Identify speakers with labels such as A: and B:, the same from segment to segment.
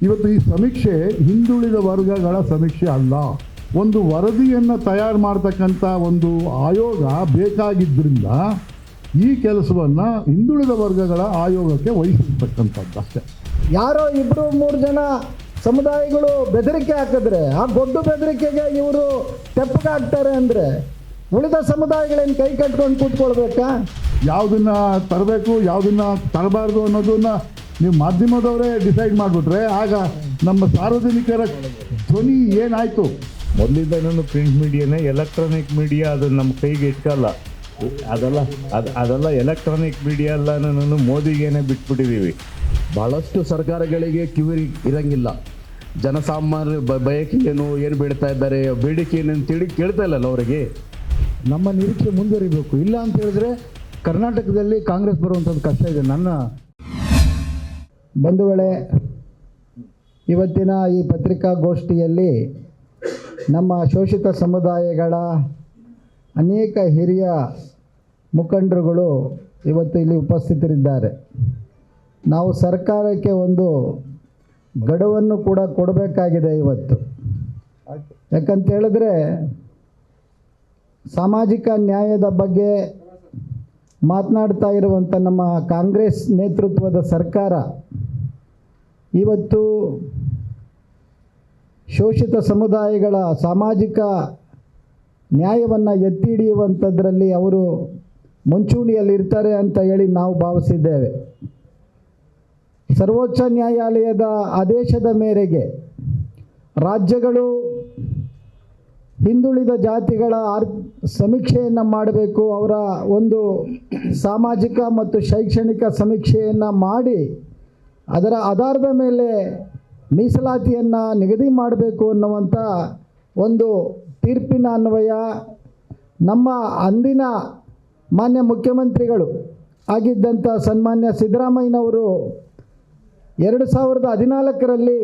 A: ಇವತ್ತು ಈ ಸಮೀಕ್ಷೆ ಹಿಂದುಳಿದ ವರ್ಗಗಳ ಸಮೀಕ್ಷೆ ಅಲ್ಲ. ಒಂದು ವರದಿಯನ್ನು ತಯಾರು ಮಾಡ್ತಕ್ಕಂಥ ಒಂದು ಆಯೋಗ ಬೇಕಾಗಿದ್ದರಿಂದ ಈ ಕೆಲಸವನ್ನು ಹಿಂದುಳಿದ ವರ್ಗಗಳ ಆಯೋಗಕ್ಕೆ ವಹಿಸಿರ್ತಕ್ಕಂಥದ್ದು ಅಷ್ಟೇ.
B: ಯಾರೋ ಇಬ್ಬರು ಮೂರು ಜನ ಸಮುದಾಯಗಳು ಬೆದರಿಕೆ ಹಾಕಿದ್ರೆ ಆ ದೊಡ್ಡ ಬೆದರಿಕೆಗೆ ಇವರು ತೆಪ್ಪಗಾಗ್ತಾರೆ ಅಂದರೆ ಉಳಿದ ಸಮುದಾಯಗಳೇನು ಕೈ ಕಟ್ಕೊಂಡು ಕೂತ್ಕೊಳ್ಬೇಕಾ?
A: ಯಾವುದನ್ನ ತರಬೇಕು ಯಾವುದನ್ನ ತರಬಾರ್ದು ಅನ್ನೋದನ್ನ ನೀವು ಮಾಧ್ಯಮದವರೇ ಡಿಸೈಡ್ ಮಾಡಿಬಿಟ್ರೆ ಆಗ ನಮ್ಮ ಸಾರ್ವಜನಿಕರ ಧ್ವನಿ ಏನಾಯಿತು?
C: ಮೊದಲಿಂದನೂ ಪ್ರಿಂಟ್ ಮೀಡಿಯಾನೇ ಎಲೆಕ್ಟ್ರಾನಿಕ್ ಮೀಡಿಯಾ ಅದು ನಮ್ಮ ಕೈಗೆ ಇಟ್ಕಲ್ಲ ಅದೆಲ್ಲ ಅದು ಅದೆಲ್ಲ ಎಲೆಕ್ಟ್ರಾನಿಕ್ ಮೀಡಿಯಾ ನಾನು ಮೋದಿಗೇನೆ ಬಿಟ್ಬಿಟ್ಟಿದ್ದೀವಿ
D: ಬಹಳಷ್ಟು ಸರ್ಕಾರಗಳಿಗೆ ಕಿವಿರಿ ಇರಂಗಿಲ್ಲ. ಜನಸಾಮಾನ್ಯ ಬ ಬಯಕೆ ಏನು ಏನು ಬೇಡ್ತಾ ಇದ್ದಾರೆ ಬೇಡಿಕೆ ಏನು ಅಂತೇಳಿ ಕೇಳ್ತಾ ಇಲ್ಲಲ್ಲ ಅವರಿಗೆ?
B: ನಮ್ಮ ನಿರೀಕ್ಷೆ ಮುಂದುವರಿಬೇಕು. ಇಲ್ಲ ಅಂತ ಹೇಳಿದ್ರೆ ಕರ್ನಾಟಕದಲ್ಲಿ ಕಾಂಗ್ರೆಸ್ ಬರುವಂಥದ್ದು ಕಷ್ಟ ಇದೆ. ನನ್ನ ಬಂಧುಗಳೇ, ಇವತ್ತಿನ ಈ ಪತ್ರಿಕಾಗೋಷ್ಠಿಯಲ್ಲಿ ನಮ್ಮ ಶೋಷಿತ ಸಮುದಾಯಗಳ ಅನೇಕ ಹಿರಿಯ ಮುಖಂಡರುಗಳು ಇವತ್ತು ಇಲ್ಲಿ ಉಪಸ್ಥಿತರಿದ್ದಾರೆ. ನಾವು ಸರ್ಕಾರಕ್ಕೆ ಒಂದು ಗಡುವನ್ನು ಕೂಡ ಕೊಡಬೇಕಾಗಿದೆ ಇವತ್ತು. ಯಾಕಂತೇಳಿದ್ರೆ ಸಾಮಾಜಿಕ ನ್ಯಾಯದ ಬಗ್ಗೆ ಮಾತನಾಡ್ತಾ ಇರುವಂಥ ನಮ್ಮ ಕಾಂಗ್ರೆಸ್ ನೇತೃತ್ವದ ಸರ್ಕಾರ ಇವತ್ತು ಶೋಷಿತ ಸಮುದಾಯಗಳ ಸಾಮಾಜಿಕ ನ್ಯಾಯವನ್ನು ಎತ್ತಿ ಹಿಡಿಯುವಂಥದ್ರಲ್ಲಿ ಅವರು ಮುಂಚೂಣಿಯಲ್ಲಿರ್ತಾರೆ ಅಂತ ಹೇಳಿ ನಾವು ಭಾವಿಸಿದ್ದೇವೆ. ಸರ್ವೋಚ್ಚ ನ್ಯಾಯಾಲಯದ ಆದೇಶದ ಮೇರೆಗೆ ರಾಜ್ಯಗಳು ಹಿಂದುಳಿದ ಜಾತಿಗಳ ಆರ್ ಸಮೀಕ್ಷೆಯನ್ನು ಮಾಡಬೇಕು, ಅವರ ಒಂದು ಸಾಮಾಜಿಕ ಮತ್ತು ಶೈಕ್ಷಣಿಕ ಸಮೀಕ್ಷೆಯನ್ನು ಮಾಡಿ ಅದರ ಆಧಾರದ ಮೇಲೆ ಮೀಸಲಾತಿಯನ್ನು ನಿಗದಿ ಮಾಡಬೇಕು ಅನ್ನುವಂಥ ಒಂದು ತೀರ್ಪಿನ ಅನ್ವಯ ನಮ್ಮ ಅಂದಿನ ಮಾನ್ಯ ಮುಖ್ಯಮಂತ್ರಿಗಳು ಆಗಿದ್ದಂಥ ಸನ್ಮಾನ್ಯ ಸಿದ್ದರಾಮಯ್ಯನವರು ಎರಡು ಸಾವಿರದ ಹದಿನಾಲ್ಕರಲ್ಲಿ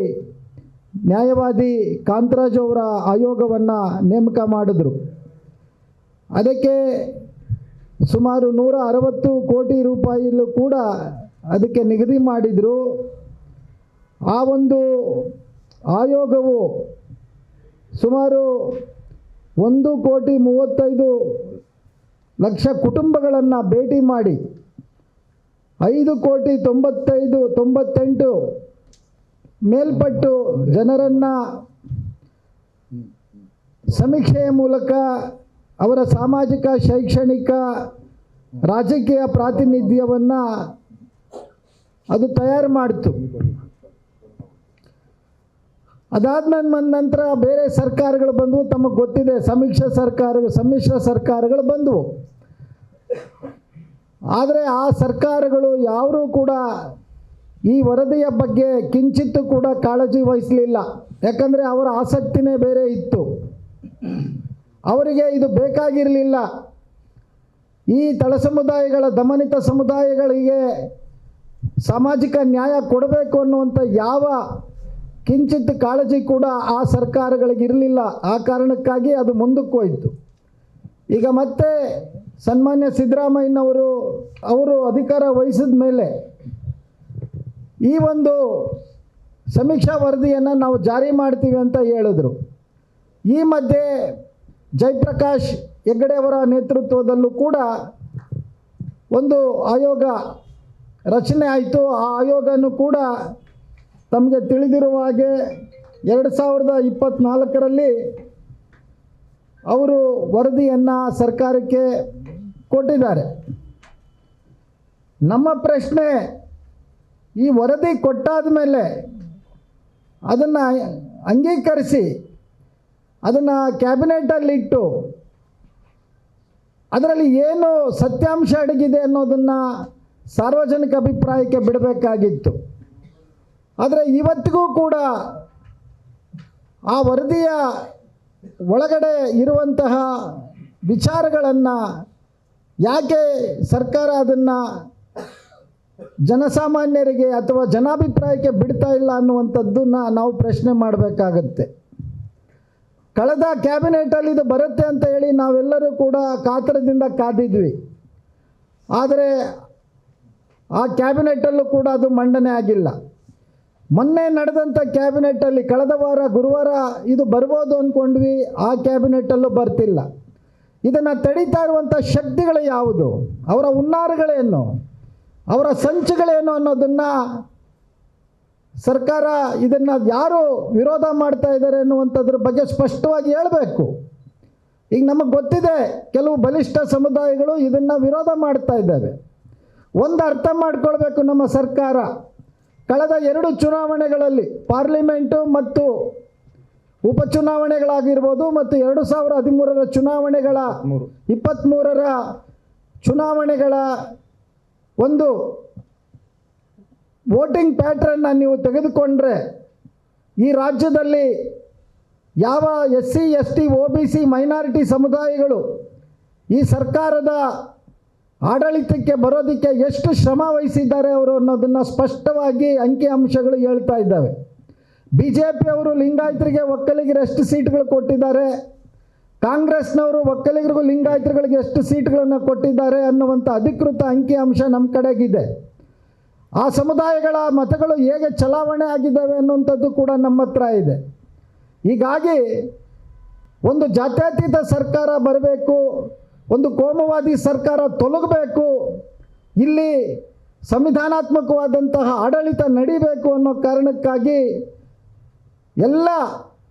B: ನ್ಯಾಯವಾದಿ ಕಾಂತರಾಜ್ ಅವರ ಆಯೋಗವನ್ನು ನೇಮಕ ಮಾಡಿದ್ರು. ಅದಕ್ಕೆ ಸುಮಾರು ನೂರ ಅರವತ್ತು ಕೋಟಿ ರೂಪಾಯಿಯಲ್ಲೂ ಕೂಡ ಅದಕ್ಕೆ ನಿಗದಿ ಮಾಡಿದರು. ಆ ಒಂದು ಆಯೋಗವು ಸುಮಾರು ಒಂದು ಕೋಟಿ ಮೂವತ್ತೈದು ಲಕ್ಷ ಕುಟುಂಬಗಳನ್ನು ಭೇಟಿ ಮಾಡಿ, ಐದು ಕೋಟಿ ತೊಂಬತ್ತೈದು, ತೊಂಬತ್ತೆಂಟು ಮೇಲ್ಪಟ್ಟು ಜನರನ್ನು ಸಮೀಕ್ಷೆಯ ಮೂಲಕ ಅವರ ಸಾಮಾಜಿಕ, ಶೈಕ್ಷಣಿಕ, ರಾಜಕೀಯ ಪ್ರಾತಿನಿಧ್ಯವನ್ನು ಅದು ತಯಾರು ಮಾಡಿತು. ಅದಾದ ನಂತರ ಬೇರೆ ಸರ್ಕಾರಗಳು ಬಂದವು, ತಮಗೆ ಗೊತ್ತಿದೆ ಸಮೀಕ್ಷೆ ಸರ್ಕಾರ ಸಮ್ಮಿಶ್ರ ಸರ್ಕಾರಗಳು ಬಂದವು. ಆದರೆ ಆ ಸರ್ಕಾರಗಳು ಯಾರೂ ಕೂಡ ಈ ವರದಿಯ ಬಗ್ಗೆ ಕಿಂಚಿತ್ತು ಕೂಡ ಕಾಳಜಿ ವಹಿಸಲಿಲ್ಲ. ಯಾಕಂದರೆ ಅವರ ಆಸಕ್ತಿನೇ ಬೇರೆ ಇತ್ತು. ಅವರಿಗೆ ಇದು ಬೇಕಾಗಿರಲಿಲ್ಲ. ಈ ತಳ ಸಮುದಾಯಗಳ ದಮನಿತ ಸಮುದಾಯಗಳಿಗೆ ಸಾಮಾಜಿಕ ನ್ಯಾಯ ಕೊಡಬೇಕು ಅನ್ನುವಂಥ ಯಾವ ಕಿಂಚಿತ್ ಕಾಳಜಿ ಕೂಡ ಆ ಸರ್ಕಾರಗಳಿಗೆ ಇರಲಿಲ್ಲ. ಆ ಕಾರಣಕ್ಕಾಗಿ ಅದು ಮುಂದಕ್ಕೆ ಹೋಯಿತು. ಈಗ ಮತ್ತೆ ಸನ್ಮಾನ್ಯ ಸಿದ್ದರಾಮಯ್ಯನವರು ಅವರು ಅಧಿಕಾರ ವಹಿಸಿದ ಮೇಲೆ ಈ ಒಂದು ಸಮೀಕ್ಷಾ ವರದಿಯನ್ನು ನಾವು ಜಾರಿ ಮಾಡ್ತೀವಿ ಅಂತ ಹೇಳಿದ್ರು. ಈ ಮಧ್ಯೆ ಜಯಪ್ರಕಾಶ್ ಹೆಗ್ಗಡೆಯವರ ನೇತೃತ್ವದಲ್ಲೂ ಕೂಡ ಒಂದು ಆಯೋಗ ರಚನೆ ಆಯಿತು. ಆ ಆಯೋಗನೂ ಕೂಡ ತಮಗೆ ತಿಳಿದಿರುವ ಹಾಗೆ ಎರಡು ಸಾವಿರದ ಇಪ್ಪತ್ತ್ನಾಲ್ಕರಲ್ಲಿ ಅವರು ವರದಿಯನ್ನು ಸರ್ಕಾರಕ್ಕೆ ಕೊಟ್ಟಿದ್ದಾರೆ. ನಮ್ಮ ಪ್ರಶ್ನೆ, ಈ ವರದಿ ಕೊಟ್ಟಾದ ಮೇಲೆ ಅದನ್ನು ಅಂಗೀಕರಿಸಿ, ಅದನ್ನು ಕ್ಯಾಬಿನೆಟಲ್ಲಿಟ್ಟು ಅದರಲ್ಲಿ ಏನು ಸತ್ಯಾಂಶ ಅಡಗಿದೆ ಅನ್ನೋದನ್ನು ಸಾರ್ವಜನಿಕ ಅಭಿಪ್ರಾಯಕ್ಕೆ ಬಿಡಬೇಕಾಗಿತ್ತು. ಆದರೆ ಇವತ್ತಿಗೂ ಕೂಡ ಆ ವರದಿಯ ಒಳಗಡೆ ಇರುವಂತಹ ವಿಚಾರಗಳನ್ನು ಯಾಕೆ ಸರ್ಕಾರ ಅದನ್ನು ಜನಸಾಮಾನ್ಯರಿಗೆ ಅಥವಾ ಜನಾಭಿಪ್ರಾಯಕ್ಕೆ ಬಿಡ್ತಾ ಇಲ್ಲ ಅನ್ನುವಂಥದ್ದನ್ನು ನಾವು ಪ್ರಶ್ನೆ ಮಾಡಬೇಕಾಗತ್ತೆ. ಕಳೆದ ಕ್ಯಾಬಿನೆಟಲ್ಲಿ ಇದು ಬರುತ್ತೆ ಅಂತ ಹೇಳಿ ನಾವೆಲ್ಲರೂ ಕೂಡ ಕಾತರದಿಂದ ಕಾದಿದ್ವಿ. ಆದರೆ ಆ ಕ್ಯಾಬಿನೆಟಲ್ಲೂ ಕೂಡ ಅದು ಮಂಡನೆ ಆಗಿಲ್ಲ. ಮೊನ್ನೆ ನಡೆದಂಥ ಕ್ಯಾಬಿನೆಟ್ಟಲ್ಲಿ ಕಳೆದ ವಾರ, ಗುರುವಾರ ಇದು ಬರ್ಬೋದು ಅಂದ್ಕೊಂಡ್ವಿ ಆ ಕ್ಯಾಬಿನೆಟ್ಟಲ್ಲೂ ಬರ್ತಿಲ್ಲ. ಇದನ್ನು ತಡೀತಾ ಇರುವಂಥ ಶಕ್ತಿಗಳು ಯಾವುದು? ಅವರ ಹುನ್ನಾರಗಳೇನು? ಅವರ ಸಂಚುಗಳೇನು ಅನ್ನೋದನ್ನು ಸರ್ಕಾರ ಇದನ್ನು ಯಾರು ವಿರೋಧ ಮಾಡ್ತಾ ಇದ್ದಾರೆ ಅನ್ನುವಂಥದ್ರ ಬಗ್ಗೆ ಸ್ಪಷ್ಟವಾಗಿ ಹೇಳಬೇಕು. ಈಗ ನಮಗೆ ಗೊತ್ತಿದೆ, ಕೆಲವು ಬಲಿಷ್ಠ ಸಮುದಾಯಗಳು ಇದನ್ನು ವಿರೋಧ ಮಾಡ್ತಾ ಇದ್ದಾವೆ. ಒಂದು ಅರ್ಥ ಮಾಡ್ಕೊಳ್ಬೇಕು ನಮ್ಮ ಸರ್ಕಾರ. ಕಳೆದ ಎರಡು ಚುನಾವಣೆಗಳಲ್ಲಿ ಪಾರ್ಲಿಮೆಂಟು ಮತ್ತು ಉಪಚುನಾವಣೆಗಳಾಗಿರ್ಬೋದು ಮತ್ತು ಎರಡು ಸಾವಿರ ಹದಿಮೂರರ ಚುನಾವಣೆಗಳ
C: ಮೂರು
B: ಇಪ್ಪತ್ತ್ಮೂರರ ಚುನಾವಣೆಗಳ ಒಂದು ವೋಟಿಂಗ್ ಪ್ಯಾಟ್ರನ್ನ ನೀವು ತೆಗೆದುಕೊಂಡ್ರೆ ಈ ರಾಜ್ಯದಲ್ಲಿ ಯಾವ S C S T O B C minority ಸಮುದಾಯಗಳು ಈ ಸರ್ಕಾರದ ಆಡಳಿತಕ್ಕೆ ಬರೋದಕ್ಕೆ ಎಷ್ಟು ಶ್ರಮ ವಹಿಸಿದ್ದಾರೆ ಅವರು ಅನ್ನೋದನ್ನು ಸ್ಪಷ್ಟವಾಗಿ ಅಂಕಿಅಂಶಗಳು ಹೇಳ್ತಾ ಇದ್ದಾವೆ. ಬಿ ಜೆ ಪಿಯವರು ಲಿಂಗಾಯತರಿಗೆ ಒಕ್ಕಲಿಗರು ಎಷ್ಟು ಸೀಟ್ಗಳು ಕೊಟ್ಟಿದ್ದಾರೆ? ಕಾಂಗ್ರೆಸ್ನವರು ಒಕ್ಕಲಿಗರಿಗೂ ಲಿಂಗಾಯತರುಗಳಿಗೆ ಎಷ್ಟು ಸೀಟ್ಗಳನ್ನು ಕೊಟ್ಟಿದ್ದಾರೆ ಅನ್ನುವಂಥ ಅಧಿಕೃತ ಅಂಕಿಅಂಶ ನಮ್ಮ ಕಡೆಗಿದೆ. ಆ ಸಮುದಾಯಗಳ ಮತಗಳು ಹೇಗೆ ಚಲಾವಣೆ ಆಗಿದ್ದಾವೆ ಅನ್ನುವಂಥದ್ದು ಕೂಡ ನಮ್ಮ ಹತ್ರ ಇದೆ. ಹೀಗಾಗಿ ಒಂದು ಜಾತ್ಯತೀತ ಸರ್ಕಾರ ಬರಬೇಕು ಒಂದು ಕೋಮವಾದಿ ಸರ್ಕಾರ ತೊಲಗಬೇಕು, ಇಲ್ಲಿ ಸಂವಿಧಾನಾತ್ಮಕವಾದಂತಹ ಆಡಳಿತ ನಡಿಬೇಕು ಅನ್ನೋ ಕಾರಣಕ್ಕಾಗಿ ಎಲ್ಲ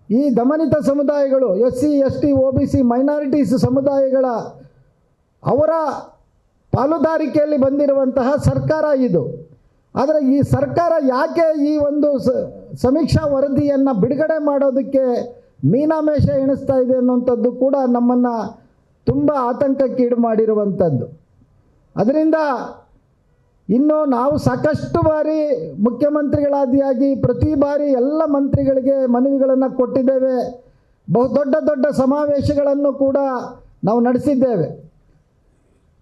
B: ಈ ದಮನಿತ ಸಮುದಾಯಗಳು S C S T O B C minorities ಸಮುದಾಯಗಳ ಅವರ ಪಾಲುದಾರಿಕೆಯಲ್ಲಿ ಬಂದಿರುವಂತಹ ಸರ್ಕಾರ ಇದು. ಆದರೆ ಈ ಸರ್ಕಾರ ಯಾಕೆ ಈ ಒಂದು ಸಮೀಕ್ಷಾ ವರದಿಯನ್ನು ಬಿಡುಗಡೆ ಮಾಡೋದಕ್ಕೆ ಮೀನಾಮೇಷ ಎಣಿಸ್ತಾ ಇದೆ ಅನ್ನುವಂಥದ್ದು ಕೂಡ ನಮ್ಮನ್ನು ತುಂಬ ಆತಂಕಕ್ಕೀಡು ಮಾಡಿರುವಂಥದ್ದು. ಅದರಿಂದ ಇನ್ನು ನಾವು ಸಾಕಷ್ಟು ಬಾರಿ ಮುಖ್ಯಮಂತ್ರಿಗಳಾದಿಯಾಗಿ ಪ್ರತಿ ಬಾರಿ ಎಲ್ಲ ಮಂತ್ರಿಗಳಿಗೆ ಮನವಿಗಳನ್ನು ಕೊಟ್ಟಿದ್ದೇವೆ. ಬಹು ದೊಡ್ಡ ದೊಡ್ಡ ಸಮಾವೇಶಗಳನ್ನು ಕೂಡ ನಾವು ನಡೆಸಿದ್ದೇವೆ.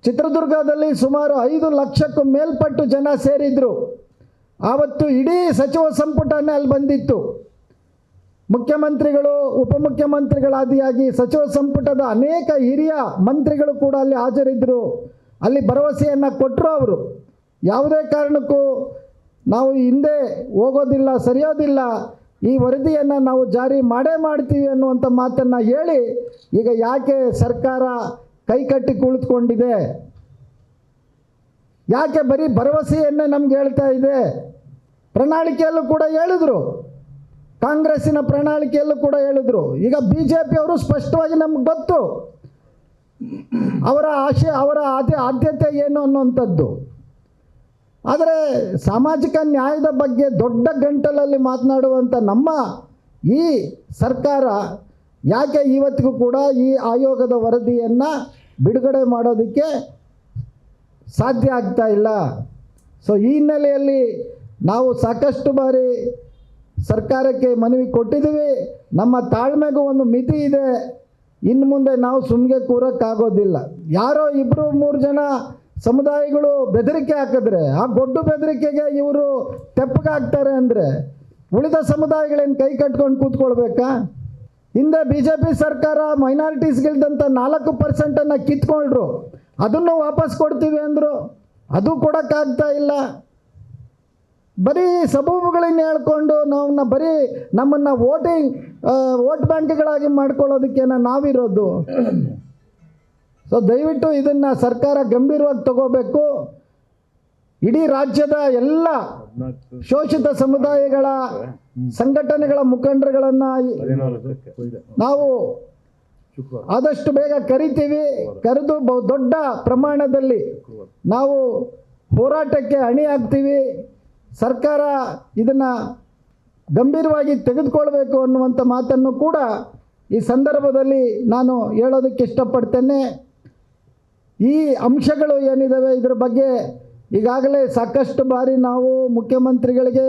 B: ಚಿತ್ರದುರ್ಗದಲ್ಲಿ ಸುಮಾರು ಐದು ಲಕ್ಷಕ್ಕೂ ಮೇಲ್ಪಟ್ಟು ಜನ ಸೇರಿದ್ರು. ಆವತ್ತು ಇಡೀ ಸಚಿವ ಸಂಪುಟನೇ ಅಲ್ಲಿ ಬಂದಿತ್ತು. ಮುಖ್ಯಮಂತ್ರಿಗಳು, ಉಪಮುಖ್ಯಮಂತ್ರಿಗಳಾದಿಯಾಗಿ ಸಚಿವ ಸಂಪುಟದ ಅನೇಕ ಹಿರಿಯ ಮಂತ್ರಿಗಳು ಕೂಡ ಅಲ್ಲಿ ಹಾಜರಿದ್ದರು. ಅಲ್ಲಿ ಭರವಸೆಯನ್ನು ಕೊಟ್ಟರು ಅವರು. ಯಾವುದೇ ಕಾರಣಕ್ಕೂ ನಾವು ಹಿಂದೆ ಹೋಗೋದಿಲ್ಲ, ಸರಿಯೋದಿಲ್ಲ. ಈ ವರದಿಯನ್ನು ನಾವು ಜಾರಿ ಮಾಡೇ ಮಾಡ್ತೀವಿ ಅನ್ನುವಂಥ ಮಾತನ್ನು ಹೇಳಿ ಈಗ ಯಾಕೆ ಸರ್ಕಾರ ಕೈಕಟ್ಟಿ ಕುಳಿತುಕೊಂಡಿದೆ? ಯಾಕೆ ಬರೀ ಭರವಸೆಯನ್ನೇ ನಮ್ಗೆ ಹೇಳ್ತಾ ಇದೆ? ಪ್ರಣಾಳಿಕೆಯಲ್ಲೂ ಕೂಡ ಹೇಳಿದ್ರು. ಕಾಂಗ್ರೆಸ್ಸಿನ ಪ್ರಣಾಳಿಕೆಯಲ್ಲೂ ಕೂಡ ಹೇಳಿದ್ರು. ಈಗ ಬಿ ಜೆ ಪಿಯವರು ಸ್ಪಷ್ಟವಾಗಿ ನಮ್ಗೆ ಗೊತ್ತು. ಅವರ ಆಶೆ, ಅವರ ಆದ್ಯ, ಆದ್ಯತೆ ಏನು ಅನ್ನುವಂಥದ್ದು. ಆದರೆ ಸಾಮಾಜಿಕ ನ್ಯಾಯದ ಬಗ್ಗೆ ದೊಡ್ಡ ಗಂಟಲಲ್ಲಿ ಮಾತನಾಡುವಂಥ ನಮ್ಮ ಈ ಸರ್ಕಾರ ಯಾಕೆ ಇವತ್ತಿಗೂ ಕೂಡ ಈ ಆಯೋಗದ ವರದಿಯನ್ನು ಬಿಡುಗಡೆ ಮಾಡೋದಕ್ಕೆ ಸಾಧ್ಯ ಆಗ್ತಾ ಇಲ್ಲ? ಸೊ ಈ ಹಿನ್ನೆಲೆಯಲ್ಲಿ ನಾವು ಸಾಕಷ್ಟು ಬಾರಿ ಸರ್ಕಾರಕ್ಕೆ ಮನವಿ ಕೊಟ್ಟಿದ್ದೀವಿ. ನಮ್ಮ ತಾಳ್ಮೆಗೂ ಒಂದು ಮಿತಿ ಇದೆ. ಇನ್ನು ಮುಂದೆ ನಾವು ಸುಮ್ಗೆ ಕೂರೋಕ್ಕಾಗೋದಿಲ್ಲ. ಯಾರೋ ಇಬ್ಬರು ಮೂರು ಜನ ಸಮುದಾಯಗಳು ಬೆದರಿಕೆ ಹಾಕಿದ್ರೆ, ಆ ಗೊಡ್ಡು ಬೆದರಿಕೆಗೆ ಇವರು ತೆಪ್ಪಗಾಗ್ತಾರೆ ಅಂದರೆ ಉಳಿದ ಸಮುದಾಯಗಳೇನು ಕೈ ಕಟ್ಕೊಂಡು ಕೂತ್ಕೊಳ್ಬೇಕಾ? ಹಿಂದೆ ಬಿ ಜೆ ಪಿ ಸರ್ಕಾರ ಮೈನಾರಿಟೀಸ್ಗಿಲ್ದಂಥ ನಾಲ್ಕು ಪರ್ಸೆಂಟನ್ನು ಕಿತ್ಕೊಂಡ್ರು ಅದನ್ನು ವಾಪಸ್ ಕೊಡ್ತೀವಿ ಅಂದರು. ಅದು ಕೊಡೋಕ್ಕಾಗ್ತಾ ಇಲ್ಲ. ಬರೀ ಸಬೂಬುಗಳನ್ನ ಹೇಳ್ಕೊಂಡು ನಾವು ಬರೀ ನಮ್ಮನ್ನು ವೋಟಿಂಗ್ ವೋಟ್ ಬ್ಯಾಂಕ್ಗಳಾಗಿ ಮಾಡ್ಕೊಳ್ಳೋದಕ್ಕೇನ ನಾವಿರೋದು? ಸೊ ದಯವಿಟ್ಟು ಇದನ್ನು ಸರ್ಕಾರ ಗಂಭೀರವಾಗಿ ತಗೋಬೇಕು. ಇಡೀ ರಾಜ್ಯದ ಎಲ್ಲ ಶೋಷಿತ ಸಮುದಾಯಗಳ ಸಂಘಟನೆಗಳ ಮುಖಂಡರುಗಳನ್ನು ನಾವು ಆದಷ್ಟು ಬೇಗ ಕರಿತೀವಿ. ಕರೆದು ಬಹು ದೊಡ್ಡ ಪ್ರಮಾಣದಲ್ಲಿ ನಾವು ಹೋರಾಟಕ್ಕೆ ಅಣಿಯಾಗ್ತೀವಿ ಸರ್ಕಾರ ಇದನ್ನು ಗಂಭೀರವಾಗಿ ತೆಗೆದುಕೊಳ್ಬೇಕು ಅನ್ನುವಂಥ ಮಾತನ್ನು ಕೂಡ ಈ ಸಂದರ್ಭದಲ್ಲಿ ನಾನು ಹೇಳೋದಕ್ಕೆ ಇಷ್ಟಪಡ್ತೇನೆ. ಈ ಅಂಶಗಳು ಏನಿದ್ದಾವೆ ಇದರ ಬಗ್ಗೆ ಈಗಾಗಲೇ ಸಾಕಷ್ಟು ಬಾರಿ ನಾವು ಮುಖ್ಯಮಂತ್ರಿಗಳಿಗೆ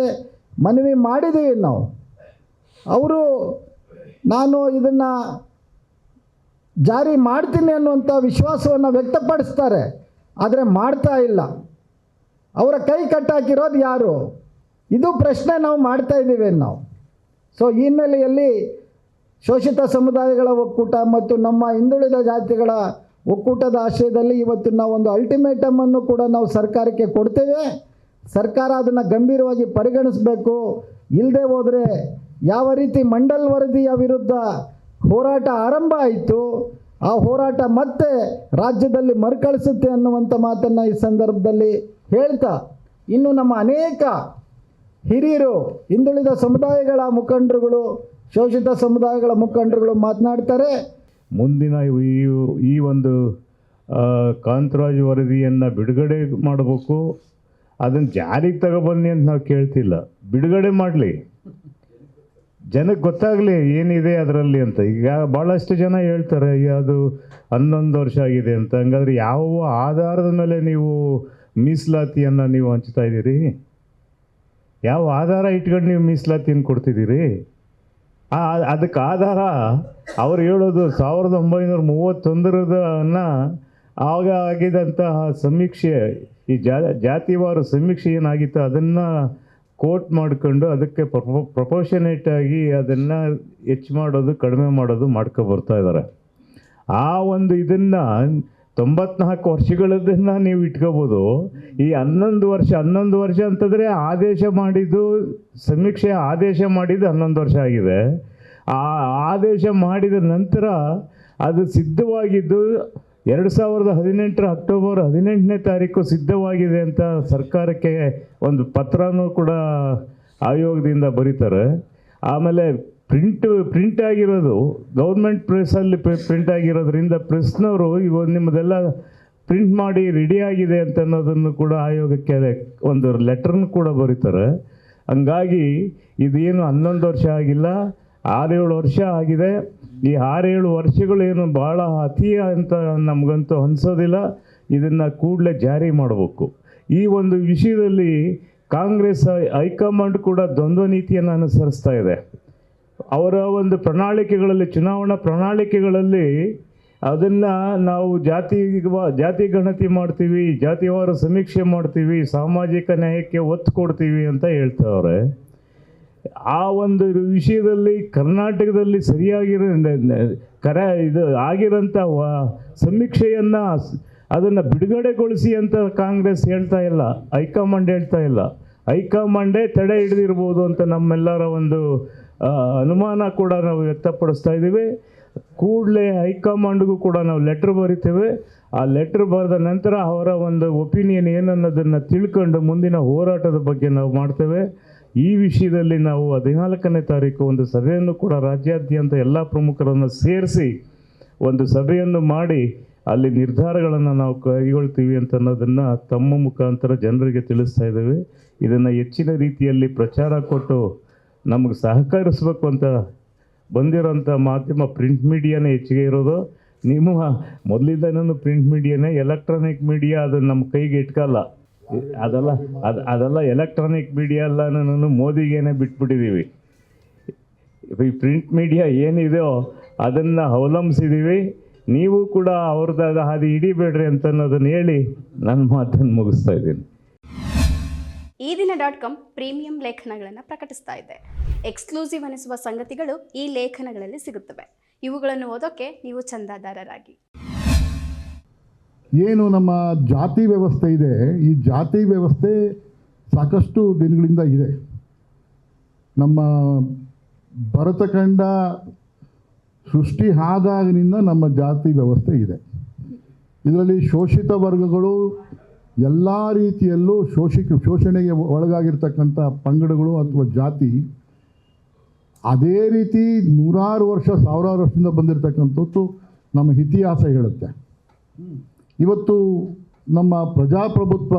B: ಮನವಿ ಮಾಡಿದ್ದೀವಿ ನಾವು. ಅವರು ನಾನು ಇದನ್ನು ಜಾರಿ ಮಾಡ್ತೀನಿ ಅನ್ನುವಂಥ ವಿಶ್ವಾಸವನ್ನು ವ್ಯಕ್ತಪಡಿಸ್ತಾರೆ. ಆದರೆ ಮಾಡ್ತಾ ಇಲ್ಲ. ಅವರ ಕೈ ಕಟ್ಟಾಕಿರೋದು ಯಾರು? ಇದು ಪ್ರಶ್ನೆ ನಾವು ಮಾಡ್ತಾ ಇದ್ದೀವಿ ನಾವು. ಸೊ ಈ ಹಿನ್ನೆಲೆಯಲ್ಲಿ ಶೋಷಿತ ಸಮುದಾಯಗಳ ಒಕ್ಕೂಟ ಮತ್ತು ನಮ್ಮ ಹಿಂದುಳಿದ ಜಾತಿಗಳ ಒಕ್ಕೂಟದ ಆಶಯದಲ್ಲಿ ಇವತ್ತು ನಾವು ಒಂದು ಅಲ್ಟಿಮೇಟಮನ್ನು ಕೂಡ ನಾವು ಸರ್ಕಾರಕ್ಕೆ ಕೊಡ್ತೇವೆ. ಸರ್ಕಾರ ಅದನ್ನು ಗಂಭೀರವಾಗಿ ಪರಿಗಣಿಸಬೇಕು. ಇಲ್ಲದೆ ಹೋದರೆ ಯಾವ ರೀತಿ ಮಂಡಲ್ ವರದಿಯ ವಿರುದ್ಧ ಹೋರಾಟ ಆರಂಭ ಆಯಿತು. ಆ ಹೋರಾಟ ಮತ್ತೆ ರಾಜ್ಯದಲ್ಲಿ ಮರುಕಳಿಸುತ್ತೆ ಅನ್ನುವಂಥ ಮಾತನ್ನು ಈ ಸಂದರ್ಭದಲ್ಲಿ ಹೇಳ್ತಾ, ಇನ್ನು ನಮ್ಮ ಅನೇಕ ಹಿರಿಯರು, ಹಿಂದುಳಿದ ಸಮುದಾಯಗಳ ಮುಖಂಡರುಗಳು, ಶೋಷಿತ ಸಮುದಾಯಗಳ ಮುಖಂಡರುಗಳು ಮಾತನಾಡ್ತಾರೆ.
C: ಮುಂದಿನ ಈ ಈ ಒಂದು ಕಾಂತರಾಜ್ ವರದಿಯನ್ನು ಬಿಡುಗಡೆ ಮಾಡಬೇಕು. ಅದನ್ನು ಜಾರಿಗೆ ತಗೋಬನ್ನಿ ಅಂತ ನಾವು ಕೇಳ್ತಿಲ್ಲ. ಬಿಡುಗಡೆ ಮಾಡಲಿ. ಜನಕ್ಕೆ ಗೊತ್ತಾಗಲಿ ಏನಿದೆ ಅದರಲ್ಲಿ ಅಂತ. ಈಗ ಭಾಳಷ್ಟು ಜನ ಹೇಳ್ತಾರೆ ಅದು ಹನ್ನೊಂದು ವರ್ಷ ಆಗಿದೆ ಅಂತ. ಹಂಗಾದ್ರೆ ಯಾವ ಆಧಾರದ ಮೇಲೆ ನೀವು ಮೀಸಲಾತಿಯನ್ನು ನೀವು ಹಂಚ್ತಾ ಇದ್ದೀರಿ? ಯಾವ ಆಧಾರ ಇಟ್ಕೊಂಡು ನೀವು ಮೀಸಲಾತಿಯನ್ನು ಕೊಡ್ತಿದ್ದೀರಿ? ಆ, ಅದಕ್ಕೆ ಆಧಾರ ಅವ್ರು ಹೇಳೋದು ಸಾವಿರದ ಒಂಬೈನೂರ ಮೂವತ್ತೊಂದರದನ್ನ ಆಗ ಆಗಿದಂತಹ ಸಮೀಕ್ಷೆ, ಈ ಜಾತಿವಾರ ಸಮೀಕ್ಷೆ ಏನಾಗಿತ್ತು ಅದನ್ನು ಕೋಟ್ ಮಾಡ್ಕೊಂಡು ಅದಕ್ಕೆ ಪ್ರಪೋಷನೇಟ್ ಆಗಿ ಅದನ್ನು ಹೆಚ್ಚು ಮಾಡೋದು, ಕಡಿಮೆ ಮಾಡೋದು ಮಾಡ್ಕೊ ಬರ್ತಾ ಇದ್ದಾರೆ. ಆ ಒಂದು ಇದನ್ನು ತೊಂಬತ್ನಾಲ್ಕು ವರ್ಷಗಳದನ್ನು ನೀವು ಇಟ್ಕೋಬೋದು. ಈ ಹನ್ನೊಂದು ವರ್ಷ ಹನ್ನೊಂದು ವರ್ಷ ಅಂತಂದರೆ ಆದೇಶ ಮಾಡಿದ್ದು, ಸಮೀಕ್ಷೆ ಆದೇಶ ಮಾಡಿದ್ದು ಹನ್ನೊಂದು ವರ್ಷ ಆಗಿದೆ. ಆ ಆದೇಶ ಮಾಡಿದ ನಂತರ ಅದು ಸಿದ್ಧವಾಗಿದ್ದು ಎರಡು ಸಾವಿರದ ಹದಿನೆಂಟರ ಅಕ್ಟೋಬರ್ ಹದಿನೆಂಟನೇ ತಾರೀಕು ಸಿದ್ಧವಾಗಿದೆ ಅಂತ ಸರ್ಕಾರಕ್ಕೆ ಒಂದು ಪತ್ರನೂ ಕೂಡ ಆಯೋಗದಿಂದ ಬರೀತಾರೆ. ಆಮೇಲೆ ಪ್ರಿಂಟ್ ಪ್ರಿಂಟ್ ಆಗಿರೋದು, ಗೌರ್ಮೆಂಟ್ ಪ್ರೆಸ್ಸಲ್ಲಿ ಪ್ರಿಂಟ್ ಆಗಿರೋದ್ರಿಂದ ಪ್ರೆಸ್ನವರು ಇವಾಗ ನಿಮ್ಮದೆಲ್ಲ ಪ್ರಿಂಟ್ ಮಾಡಿ ರೆಡಿ ಆಗಿದೆ ಅಂತ ಅನ್ನೋದನ್ನು ಕೂಡ ಆಯೋಗಕ್ಕೆ ಒಂದು ಲೆಟ್ರನ್ನು ಕೂಡ ಬರೀತಾರೆ. ಹಂಗಾಗಿ ಇದೇನು ಹನ್ನೊಂದು ವರ್ಷ ಆಗಿಲ್ಲ. ಆರೇಳು ವರ್ಷ ಆಗಿದೆ. ಈ ಆರೇಳು ವರ್ಷಗಳೇನು ಭಾಳ ಅತಿ ಅಂತ ನಮಗಂತೂ ಅನಿಸೋದಿಲ್ಲ. ಇದನ್ನು ಕೂಡಲೇ ಜಾರಿ ಮಾಡಬೇಕು. ಈ ಒಂದು ವಿಷಯದಲ್ಲಿ ಕಾಂಗ್ರೆಸ್ ಹೈಕಮಾಂಡ್ ಕೂಡ ದ್ವಂದ್ವ ನೀತಿಯನ್ನು ಅನುಸರಿಸ್ತಾ ಇದೆ. ಅವರ ಒಂದು ಪ್ರಣಾಳಿಕೆಗಳಲ್ಲಿ, ಚುನಾವಣಾ ಪ್ರಣಾಳಿಕೆಗಳಲ್ಲಿ ಅದನ್ನು ನಾವು ಜಾತಿ ಜಾತಿ ಗಣತಿ ಮಾಡ್ತೀವಿ, ಜಾತಿವಾರ ಸಮೀಕ್ಷೆ ಮಾಡ್ತೀವಿ, ಸಾಮಾಜಿಕ ನ್ಯಾಯಕ್ಕೆ ಒತ್ತು ಕೊಡ್ತೀವಿ ಅಂತ ಹೇಳ್ತಾವ್ರೆ. ಆ ಒಂದು ವಿಷಯದಲ್ಲಿ ಕರ್ನಾಟಕದಲ್ಲಿ ಸರಿಯಾಗಿರೋ ಕರ ಇದು ಆಗಿರೋಂಥ ಸಮೀಕ್ಷೆಯನ್ನು ಅದನ್ನು ಬಿಡುಗಡೆಗೊಳಿಸಿ ಅಂತ ಕಾಂಗ್ರೆಸ್ ಹೇಳ್ತಾ ಇಲ್ಲ, ಹೈಕಮಾಂಡ್ ಹೇಳ್ತಾ ಇಲ್ಲ. ಹೈಕಮಾಂಡೇ ತಡೆ ಹಿಡಿದಿರ್ಬೋದು ಅಂತ ನಮ್ಮೆಲ್ಲರ ಒಂದು ಅನುಮಾನ ಕೂಡ ನಾವು ವ್ಯಕ್ತಪಡಿಸ್ತಾ ಇದ್ದೀವಿ. ಕೂಡಲೇ ಹೈಕಮಾಂಡ್ಗೂ ಕೂಡ ನಾವು ಲೆಟ್ರ್ ಬರಿತೇವೆ. ಆ ಲೆಟ್ರ್ ಬರೆದ ನಂತರ ಅವರ ಒಂದು ಒಪಿನಿಯನ್ ಏನನ್ನೋದನ್ನು ತಿಳ್ಕೊಂಡು ಮುಂದಿನ ಹೋರಾಟದ ಬಗ್ಗೆ ನಾವು ಮಾಡ್ತೇವೆ. ಈ ವಿಷಯದಲ್ಲಿ ನಾವು ಹದಿನಾಲ್ಕನೇ ತಾರೀಕು ಒಂದು ಸಭೆಯನ್ನು ಕೂಡ ರಾಜ್ಯಾದ್ಯಂತ ಎಲ್ಲ ಪ್ರಮುಖರನ್ನು ಸೇರಿಸಿ ಒಂದು ಸಭೆಯನ್ನು ಮಾಡಿ ಅಲ್ಲಿ ನಿರ್ಧಾರಗಳನ್ನು ನಾವು ಕೈಗೊಳ್ತೀವಿ ಅಂತ ಅನ್ನೋದನ್ನು ತಮ್ಮ ಮುಖಾಂತರ ಜನರಿಗೆ ತಿಳಿಸ್ತಾ ಇದ್ದೇವೆ. ಇದನ್ನು ಹೆಚ್ಚಿನ ರೀತಿಯಲ್ಲಿ ಪ್ರಚಾರ ಕೊಟ್ಟು ನಮಗೆ ಸಹಕರಿಸಬೇಕು ಅಂತ ಬಂದಿರೋಂಥ ಮಾಧ್ಯಮ ಪ್ರಿಂಟ್ ಮೀಡಿಯಾನೇ ಹೆಚ್ಚಿಗೆ ಇರೋದು. ನಿಮ್ಮ ಮೊದಲಿಂದನೂ ಪ್ರಿಂಟ್ ಮೀಡಿಯಾನೇ, ಎಲೆಕ್ಟ್ರಾನಿಕ್ ಮೀಡಿಯಾ ಅದು ನಮ್ಮ ಕೈಗೆ ಇಟ್ಕಲ್ಲ. ಅದೆಲ್ಲ ಅದು ಅದೆಲ್ಲ ಎಲೆಕ್ಟ್ರಾನಿಕ್ ಮೀಡಿಯಾ ನಾನು ಮೋದಿಗೇನೆ ಬಿಟ್ಬಿಟ್ಟಿದ್ದೀವಿ ಈ ಪ್ರಿಂಟ್ ಮೀಡಿಯಾ ಏನಿದೆಯೋ ಅದನ್ನು ಅವಲಂಬಿಸಿದ್ದೀವಿ ನೀವು ಕೂಡ ಅವ್ರದ್ದಾದ ಹಾದಿ ಹಿಡಿಬೇಡ್ರಿ ಅಂತ ಅನ್ನೋದನ್ನು ಹೇಳಿ ನನ್ನ ಮಾತನ್ನು ಮುಗಿಸ್ತಾ ಇದ್ದೀನಿ.
E: ಈ ದಿನ ಡಾಟ್ ಕಾಮ್ ಪ್ರೀಮಿಯಂ ಲೇಖನಗಳನ್ನು ಪ್ರಕಟಿಸ್ತಾ ಇದೆ. ಎಕ್ಸ್ಕ್ಲೂಸಿವ್ ಅನಿಸುವ ಸಂಗತಿಗಳು ಈ ಲೇಖನಗಳಲ್ಲಿ ಸಿಗುತ್ತವೆ. ಇವುಗಳನ್ನು ಓದೋಕೆ ನೀವು ಚಂದಾದಾರರಾಗಿ.
A: ಏನು ನಮ್ಮ ಜಾತಿ ವ್ಯವಸ್ಥೆ ಇದೆ, ಈ ಜಾತಿ ವ್ಯವಸ್ಥೆ ಸಾಕಷ್ಟು ದಿನಗಳಿಂದ ಇದೆ. ನಮ್ಮ ಭರತಖಂಡ ಸೃಷ್ಟಿ ಆದಾಗಿನಿಂದ ನಮ್ಮ ಜಾತಿ ವ್ಯವಸ್ಥೆ ಇದೆ. ಇದರಲ್ಲಿ ಶೋಷಿತ ವರ್ಗಗಳು ಎಲ್ಲ ರೀತಿಯಲ್ಲೂ ಶೋಷಿಕ ಶೋಷಣೆಗೆ ಒಳಗಾಗಿರ್ತಕ್ಕಂಥ ಪಂಗಡಗಳು ಅಥವಾ ಜಾತಿ ಅದೇ ರೀತಿ ನೂರಾರು ವರ್ಷ, ಸಾವಿರಾರು ವರ್ಷದಿಂದ ಬಂದಿರತಕ್ಕಂಥದ್ದು ನಮ್ಮ ಇತಿಹಾಸ ಹೇಳುತ್ತೆ. ಇವತ್ತು ನಮ್ಮ ಪ್ರಜಾಪ್ರಭುತ್ವ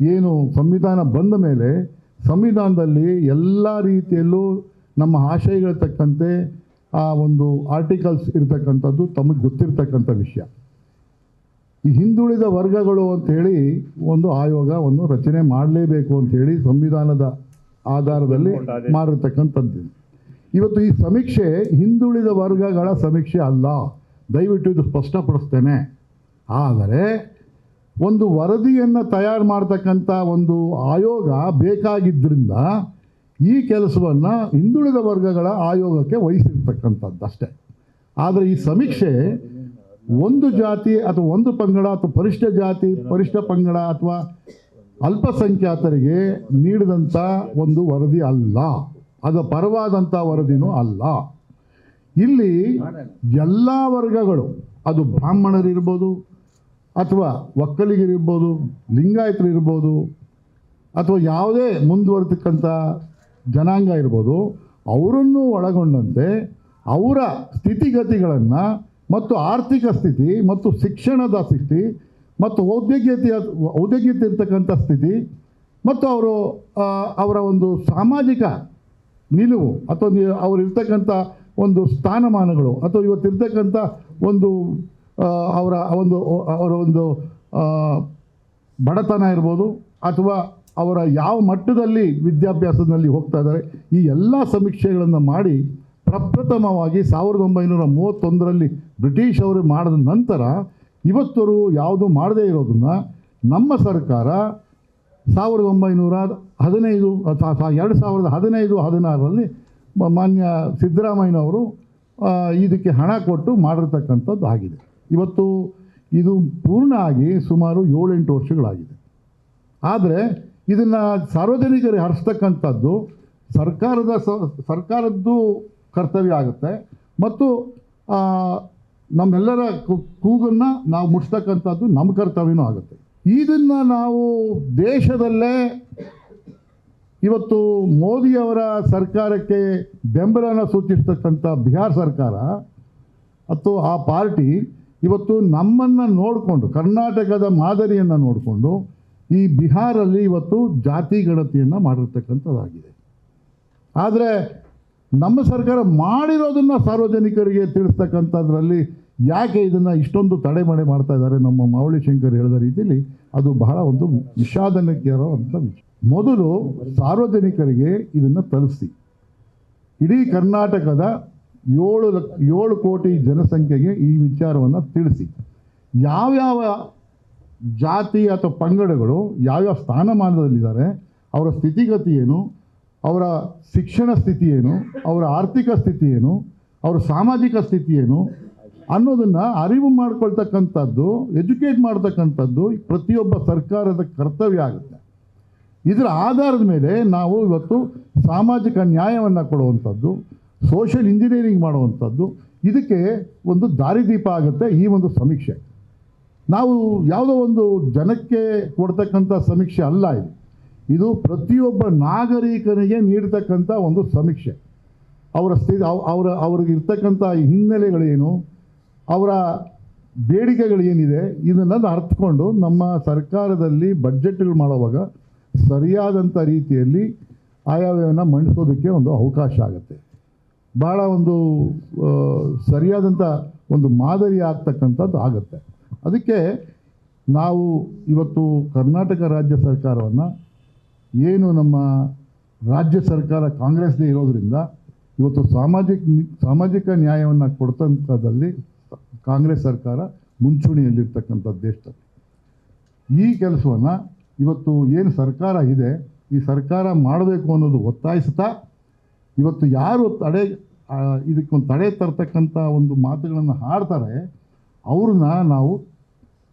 A: ಏನು ಸಂವಿಧಾನ ಬಂದ ಮೇಲೆ ಸಂವಿಧಾನದಲ್ಲಿ ಎಲ್ಲ ರೀತಿಯಲ್ಲೂ ನಮ್ಮ ಆಶಯಗಳ ತಕ್ಕಂತೆ ಆ ಒಂದು ಆರ್ಟಿಕಲ್ಸ್ ಇರತಕ್ಕಂಥದ್ದು ತಮಗೆ ಗೊತ್ತಿರ್ತಕ್ಕಂಥ ವಿಷಯ. ಈ ಹಿಂದುಳಿದ ವರ್ಗಗಳು ಅಂಥೇಳಿ ಒಂದು ಆಯೋಗವನ್ನು ರಚನೆ ಮಾಡಲೇಬೇಕು ಅಂಥೇಳಿ ಸಂವಿಧಾನದ ಆಧಾರದಲ್ಲಿ ಮಾಡಿರ್ತಕ್ಕಂಥದ್ದು. ಇವತ್ತು ಈ ಸಮೀಕ್ಷೆ ಹಿಂದುಳಿದ ವರ್ಗಗಳ ಸಮೀಕ್ಷೆ ಅಲ್ಲ. ದಯವಿಟ್ಟು ಇದು ಸ್ಪಷ್ಟಪಡಿಸ್ತೇನೆ. ಆದರೆ ಒಂದು ವರದಿಯನ್ನು ತಯಾರು ಮಾಡ್ತಕ್ಕಂಥ ಒಂದು ಆಯೋಗ ಬೇಕಾಗಿದ್ದರಿಂದ ಈ ಕೆಲಸವನ್ನು ಹಿಂದುಳಿದ ವರ್ಗಗಳ ಆಯೋಗಕ್ಕೆ ವಹಿಸಿರ್ತಕ್ಕಂಥದ್ದು ಅಷ್ಟೇ. ಆದರೆ ಈ ಸಮೀಕ್ಷೆ ಒಂದು ಜಾತಿ ಅಥವಾ ಒಂದು ಪಂಗಡ ಅಥವಾ ಪರಿಷ್ಠ ಜಾತಿ, ಪರಿಷ್ಠ ಪಂಗಡ ಅಥವಾ ಅಲ್ಪಸಂಖ್ಯಾತರಿಗೆ ನೀಡಿದಂಥ ಒಂದು ವರದಿ ಅಲ್ಲ. ಅದು ಪರವಾದಂಥ ವರದಿನೂ ಅಲ್ಲ. ಇಲ್ಲಿ ಎಲ್ಲ ವರ್ಗಗಳು, ಅದು ಬ್ರಾಹ್ಮಣರಿರ್ಬೋದು ಅಥವಾ ಒಕ್ಕಲಿಗರಿರ್ಬೋದು, ಲಿಂಗಾಯತರಿರ್ಬೋದು, ಅಥವಾ ಯಾವುದೇ ಮುಂದುವರೆತಕ್ಕಂಥ ಜನಾಂಗ ಇರ್ಬೋದು, ಅವರನ್ನು ಒಳಗೊಂಡಂತೆ ಅವರ ಸ್ಥಿತಿಗತಿಗಳನ್ನು ಮತ್ತು ಆರ್ಥಿಕ ಸ್ಥಿತಿ ಮತ್ತು ಶಿಕ್ಷಣದ ಸ್ಥಿತಿ ಮತ್ತು ಔದ್ಯೋಗ್ಯತೆಯ ಔದ್ಯೋಗ್ಯತೆ ಇರ್ತಕ್ಕಂಥ ಸ್ಥಿತಿ ಮತ್ತು ಅವರು ಅವರ ಒಂದು ಸಾಮಾಜಿಕ ನಿಲುವು ಅಥವಾ ಅವರಿರ್ತಕ್ಕಂಥ ಅವ್ರು ಒಂದು ಸ್ಥಾನಮಾನಗಳು ಅಥವಾ ಇವತ್ತಿರ್ತಕ್ಕಂಥ ಒಂದು ಅವರ ಒಂದು ಅವರ ಒಂದು ಬಡತನ ಇರ್ಬೋದು ಅಥವಾ ಅವರ ಯಾವ ಮಟ್ಟದಲ್ಲಿ ವಿದ್ಯಾಭ್ಯಾಸದಲ್ಲಿ ಹೋಗ್ತಾ ಇದ್ದಾರೆ, ಈ ಎಲ್ಲ ಸಮೀಕ್ಷೆಗಳನ್ನು ಮಾಡಿ ಪ್ರಪ್ರಥಮವಾಗಿ ಸಾವಿರದ ಒಂಬೈನೂರ ಮೂವತ್ತೊಂದರಲ್ಲಿ ಬ್ರಿಟಿಷ್ ಅವರು ಮಾಡಿದ ನಂತರ ಇವತ್ತರು ಯಾವುದು ಮಾಡದೇ ಇರೋದನ್ನು ನಮ್ಮ ಸರ್ಕಾರ ಸಾವಿರದ ಒಂಬೈನೂರ ಹದಿನೈದು ಎರಡು ಸಾವಿರದ ಹದಿನೈದು, ಹದಿನಾರರಲ್ಲಿ ಮಾನ್ಯ ಸಿದ್ದರಾಮಯ್ಯನವರು ಇದಕ್ಕೆ ಹಣ ಕೊಟ್ಟು ಮಾಡಿರ್ತಕ್ಕಂಥದ್ದು ಆಗಿದೆ. ಇವತ್ತು ಇದು ಪೂರ್ಣ ಆಗಿ ಸುಮಾರು ಏಳೆಂಟು ವರ್ಷಗಳಾಗಿದೆ. ಆದರೆ ಇದನ್ನು ಸಾರ್ವಜನಿಕರಿಗೆ ಹರಿಸ್ತಕ್ಕಂಥದ್ದು ಸರ್ಕಾರದ ಸರ್ಕಾರದ್ದು ಕರ್ತವ್ಯ ಆಗುತ್ತೆ. ಮತ್ತು ನಮ್ಮೆಲ್ಲರ ಕೂಗನ್ನು ನಾವು ಮುಟ್ಟಿಸ್ತಕ್ಕಂಥದ್ದು ನಮ್ಮ ಕರ್ತವ್ಯನೂ ಆಗುತ್ತೆ. ಇದನ್ನು ನಾವು ದೇಶದಲ್ಲೇ ಇವತ್ತು ಮೋದಿಯವರ ಸರ್ಕಾರಕ್ಕೆ ಬೆಂಬಲನ ಸೂಚಿಸ್ತಕ್ಕಂಥ ಬಿಹಾರ್ ಸರ್ಕಾರ, ಮತ್ತು ಆ ಪಾರ್ಟಿ ಇವತ್ತು ನಮ್ಮನ್ನು ನೋಡಿಕೊಂಡು, ಕರ್ನಾಟಕದ ಮಾದರಿಯನ್ನು ನೋಡಿಕೊಂಡು, ಈ ಬಿಹಾರಲ್ಲಿ ಇವತ್ತು ಜಾತಿ ಗಣತಿಯನ್ನು ಮಾಡಿರ್ತಕ್ಕಂಥದ್ದಾಗಿದೆ. ಆದರೆ ನಮ್ಮ ಸರ್ಕಾರ ಮಾಡಿರೋದನ್ನು ಸಾರ್ವಜನಿಕರಿಗೆ ತಿಳಿಸ್ತಕ್ಕಂಥದ್ರಲ್ಲಿ ಯಾಕೆ ಇದನ್ನು ಇಷ್ಟೊಂದು ತಡೆಮಡೆ ಮಾಡ್ತಾ ಇದ್ದಾರೆ ನಮ್ಮ ಮಾವಳಿ ಶಂಕರ್ ಹೇಳಿದ ರೀತಿಯಲ್ಲಿ ಅದು ಬಹಳ ಒಂದು ವಿಷಾದನಕ್ಕಿರುವಂಥ ವಿಷಯ. ಮೊದಲು ಸಾರ್ವಜನಿಕರಿಗೆ ಇದನ್ನು ತಲುಪಿಸಿ. ಇಡೀ ಕರ್ನಾಟಕದ ಏಳು ಲಕ್, ಏಳು ಕೋಟಿ ಜನಸಂಖ್ಯೆಗೆ ಈ ವಿಚಾರವನ್ನು ತಿಳಿಸಿ. ಯಾವ್ಯಾವ ಜಾತಿ ಅಥವಾ ಪಂಗಡಗಳು ಯಾವ್ಯಾವ ಸ್ಥಾನಮಾನದಲ್ಲಿದ್ದಾರೆ, ಅವರ ಸ್ಥಿತಿಗತಿ ಏನು, ಅವರ ಶಿಕ್ಷಣ ಸ್ಥಿತಿ ಏನು, ಅವರ ಆರ್ಥಿಕ ಸ್ಥಿತಿ ಏನು, ಅವರ ಸಾಮಾಜಿಕ ಸ್ಥಿತಿ ಏನು ಅನ್ನೋದನ್ನು ಅರಿವು ಮಾಡ್ಕೊಳ್ತಕ್ಕಂಥದ್ದು, ಎಜುಕೇಟ್ ಮಾಡ್ತಕ್ಕಂಥದ್ದು ಪ್ರತಿಯೊಬ್ಬ ಸರ್ಕಾರದ ಕರ್ತವ್ಯ ಆಗುತ್ತೆ. ಇದರ ಆಧಾರದ ಮೇಲೆ ನಾವು ಇವತ್ತು ಸಾಮಾಜಿಕ ನ್ಯಾಯವನ್ನು ಕೊಡುವಂಥದ್ದು ಸೋಷಿಯಲ್ ಇಂಜಿನಿಯರಿಂಗ್ ಮಾಡುವಂಥದ್ದು, ಇದಕ್ಕೆ ಒಂದು ದಾರಿದೀಪ ಆಗುತ್ತೆ ಈ ಒಂದು ಸಮೀಕ್ಷೆ. ನಾವು ಯಾವುದೋ ಒಂದು ಜನಕ್ಕೆ ಕೊಡ್ತಕ್ಕಂಥ ಸಮೀಕ್ಷೆ ಅಲ್ಲ ಇದು. ಇದು ಪ್ರತಿಯೊಬ್ಬ ನಾಗರಿಕನಿಗೆ ನೀಡ್ತಕ್ಕಂಥ ಒಂದು ಸಮೀಕ್ಷೆ. ಅವರ ಸ್ಥಿತಿ, ಅವ್- ಅವರ, ಅವ್ರಿಗೆ ಇರ್ತಕ್ಕಂಥ ಹಿನ್ನೆಲೆಗಳೇನು, ಅವರ ಬೇಡಿಕೆಗಳೇನಿದೆ, ಇದನ್ನೆಲ್ಲ ಅರ್ಥಕೊಂಡು ನಮ್ಮ ಸರ್ಕಾರದಲ್ಲಿ ಬಡ್ಜೆಟ್ಗಳು ಮಾಡುವಾಗ ಸರಿಯಾದಂಥ ರೀತಿಯಲ್ಲಿ ಆಯವ್ಯಯವನ್ನು ಮಂಡಿಸೋದಕ್ಕೆ ಒಂದು ಅವಕಾಶ ಆಗುತ್ತೆ. ಭಾಳ ಒಂದು ಸರಿಯಾದಂಥ ಒಂದು ಮಾದರಿ ಆಗ್ತಕ್ಕಂಥದ್ದು ಆಗುತ್ತೆ. ಅದಕ್ಕೆ ನಾವು ಇವತ್ತು ಕರ್ನಾಟಕ ರಾಜ್ಯ ಸರ್ಕಾರವನ್ನು ಏನು ನಮ್ಮ ರಾಜ್ಯ ಸರ್ಕಾರ ಕಾಂಗ್ರೆಸ್ದೇ ಇರೋದರಿಂದ ಇವತ್ತು ಸಾಮಾಜಿಕ ಸಾಮಾಜಿಕ ನ್ಯಾಯವನ್ನು ಕೊಡ್ತಂಥದ್ದಲ್ಲಿ ಕಾಂಗ್ರೆಸ್ ಸರ್ಕಾರ ಮುಂಚೂಣಿಯಲ್ಲಿರ್ತಕ್ಕಂಥದ್ದು ದೇಶದಲ್ಲಿ. ಈ ಕೆಲಸವನ್ನು ಇವತ್ತು ಏನು ಸರ್ಕಾರ ಇದೆ, ಈ ಸರ್ಕಾರ ಮಾಡಬೇಕು ಅನ್ನೋದು ಒತ್ತಾಯಿಸ್ತಾ ಇವತ್ತು ಯಾರು ತಡೆ ಇದಕ್ಕೊಂದು ತಡೆ ತರ್ತಕ್ಕಂಥ ಒಂದು ಮಾತುಗಳನ್ನು ಹಾಡ್ತಾರೆ, ಅವ್ರನ್ನ ನಾವು